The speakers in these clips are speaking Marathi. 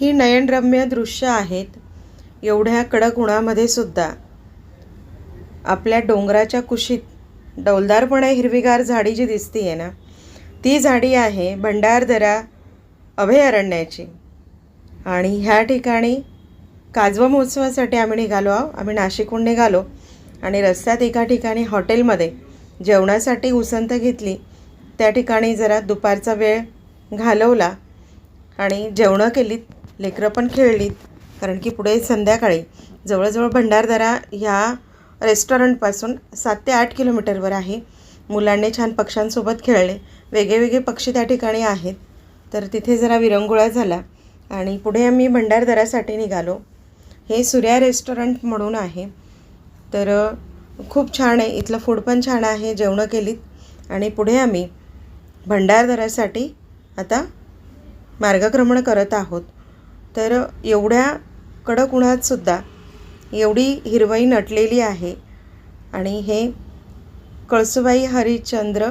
ही नयनरम्य दृश्य आहेत एवढ्या कडक उन्हामध्ये सुद्धा. आपल्या डोंगराच्या कुशीत डौलदारपणे हिरवीगार झाडी जी दिसती आहे ना ती झाडी आहे भंडारदरा अभयारण्याची. आणि ह्या ठिकाणी काजवा महोत्सवासाठी आम्ही निघालो आहो आम्ही नाशिकहून निघालो आणि रस्त्यात एका ठिकाणी हॉटेलमध्ये जेवणासाठी उसंत घेतली. त्या ठिकाणी जरा दुपारचा वेळ घालवला आणि जेवणं केलीत. लेकरं पण खेळलीत. कारण की पुढे संध्याकाळी जवळजवळ भंडारदरा ह्या रेस्टॉरंटपासून सात ते आठ किलोमीटरवर आहे. मुलांनी छान पक्ष्यांसोबत खेळले. वेगळेवेगळे पक्षी त्या ठिकाणी आहेत. तर तिथे जरा विरंगुळा झाला आणि पुढे आम्ही भंडारदरासाठी निघालो. हे सूर्या रेस्टॉरंट म्हणून आहे. तर खूप छान आहे. इथलं फूड पण छान आहे. जेवणं केलीत. आणि पुढे आम्ही भंडारदऱ्यासाठी आता मार्गक्रमण करत आहोत. तर एवढ्या कडक उन्हातसुद्धा एवढी हिरवाई नटलेली आहे. आणि हे कळसुबाई हरिश्चंद्र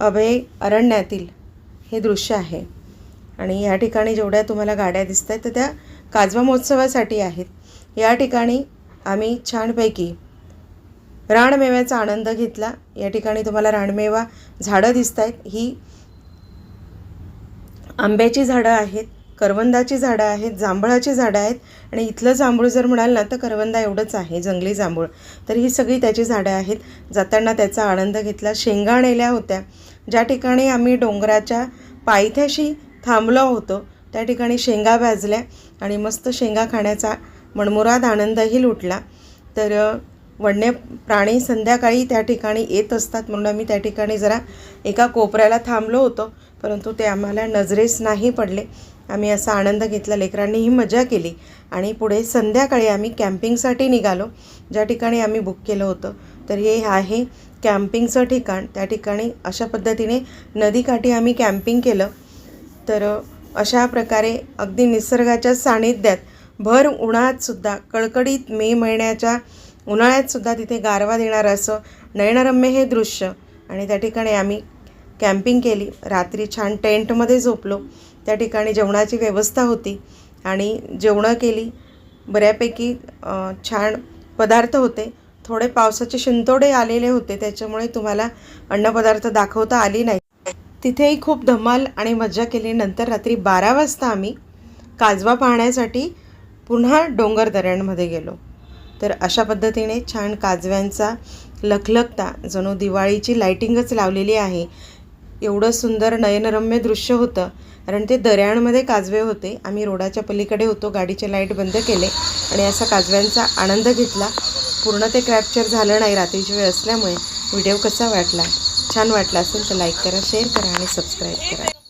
अभय अरण्यातील हे दृश्य आहे. आणि या ठिकाणी जेवढ्या तुम्हाला गाड्या दिसत आहेत तर त्या काजवा महोत्सवासाठी आहेत. या ठिकाणी आम्ही छानपैकी रानमेव्याचा आनंद घेतला. या ठिकाणी तुम्हाला रानमेवा झाडं दिसत आहेत ही आंब्याची झाडं आहेत. करवंदाची झाडं आहेत जांभळाची झाडं आहेत. आणि इथलं जांभूळ जर म्हणाल ना तर करवंदा एवढंच आहे जंगली जांभूळ. तर ही सगळी त्याची झाडं आहेत. जाताना त्याचा आनंद घेतला. शेंगा नेल्या होत्या. ज्या ठिकाणी आम्ही डोंगराच्या पायथ्याशी थांबलो होतो त्या ठिकाणी शेंगा भाजल्या आणि मस्त शेंगा खाण्याचा मनमुराद आनंदही लुटला. तर वन्य प्राणी संध्याकाळी त्या ठिकाणी येत असतात म्हणून आम्ही त्या ठिकाणी जरा एका कोपऱ्याला थांबलो होतो. परंतु ते आम्हाला नजरेस नाही पडले. आम्ही असा आनंद घेतला लेकरांनी ही मजा केली आणि पुढे संध्याकाळी आम्ही कॅम्पिंगसाठी निघालो ज्या ठिकाणी आम्ही बुक केलं होतं. तर हे आहे कॅम्पिंगचं ठिकाण. त्या ठिकाणी अशा पद्धतीने नदीकाठी आम्ही कॅम्पिंग केलं. तर अशा प्रकारे अगदी निसर्गाच्या सानिध्यात भर उन्हातसुद्धा कडकडीत मे महिन्याच्या उन्हाळ्यातसुद्धा तिथे गारवा देणारं असं नयनरम्य हे दृश्य आणि त्या ठिकाणी आम्ही कॅम्पिंग केली. रात्री छान टेंटमध्ये झोपलो. त्या ठिकाणी जेवणाची व्यवस्था होती आणि जेवणं केली. बऱ्यापैकी छान पदार्थ होते. थोडे पावसाचे शिंतोडे आलेले होते. त्याच्यामुळे तुम्हाला अन्नपदार्थ दाखवता आली नाही. तिथेही खूप धमाल आणि मजा केली. नंतर रात्री बारा वाजता आम्ही काजवा पाहण्यासाठी पुन्हा डोंगर दऱ्यांमध्ये गेलो. तर अशा पद्धतीने छान काजव्यांचा लखलखता जणू दिवाळीची लाईटिंगच लावलेली आहे. एवढं सुंदर नयनरम्य दृश्य होतं. कारण ते दऱ्यांमध्ये काजवे होते. आम्ही रोडाच्या पलीकडे होतो. गाडीचे लाइट बंद केले आणि असा काजव्यांचा आनंद घेतला. पूर्ण ते कॅप्चर झालं नाही रात्रीची वेळ असल्यामुळे. व्हिडिओ कसा वाटला? छान वाटला असेल तर लाईक करा शेअर करा आणि सबस्क्राईब करा.